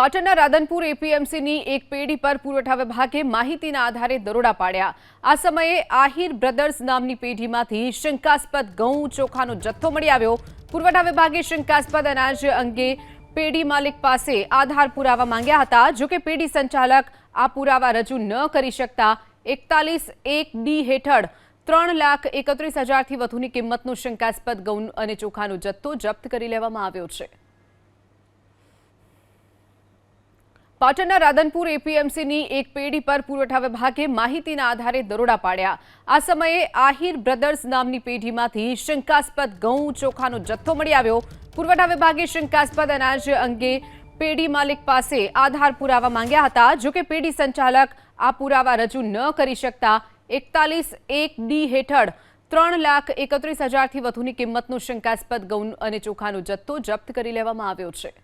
પાટણના રાધનપુર એપીએમસીની એક પેઢી પર પુરવઠા વિભાગે માહિતીના આધારે દરોડા પાડ્યા. આ સમયે આહિર બ્રધર્સ નામની પેઢીમાંથી શંકાસ્પદ ઘઉં, ચોખાનો જથ્થો મળી આવ્યો. પુરવઠા વિભાગે શંકાસ્પદ અનાજ અંગે પેઢી માલિક પાસે આધાર પુરાવા માંગ્યા હતા. જોકે પેઢી સંચાલક આ પુરાવા રજૂ ન કરી શકતા એકતાલીસ એક ડી હેઠળ ત્રણ લાખ એકત્રીસ હજારથી વધુની કિંમતનો શંકાસ્પદ ઘઉં અને ચોખાનો જથ્થો જપ્ત કરી લેવામાં આવ્યો છે. પાટણના રાધનપુર એપીએમસીની એક પેઢી પર પુરવઠા વિભાગે માહિતીના આધારે દરોડા પાડ્યા. આ સમયે આહિર બ્રધર્સ નામની પેઢીમાંથી શંકાસ્પદ ઘઉં ચોખાનો જથ્થો મળી આવ્યો. પુરવઠા વિભાગે શંકાસ્પદ અનાજ અંગે પેઢી માલિક પાસે આધાર પુરાવા માંગ્યા હતા. જોકે પેઢી સંચાલક આ પુરાવા રજૂ ન કરી શકતા એકતાલીસ એક ડી હેઠળ ત્રણ લાખ એકત્રીસ હજારથી વધુની કિંમતનો શંકાસ્પદ ઘઉં અને ચોખાનો જથ્થો જપ્ત કરી લેવામાં આવ્યો છે.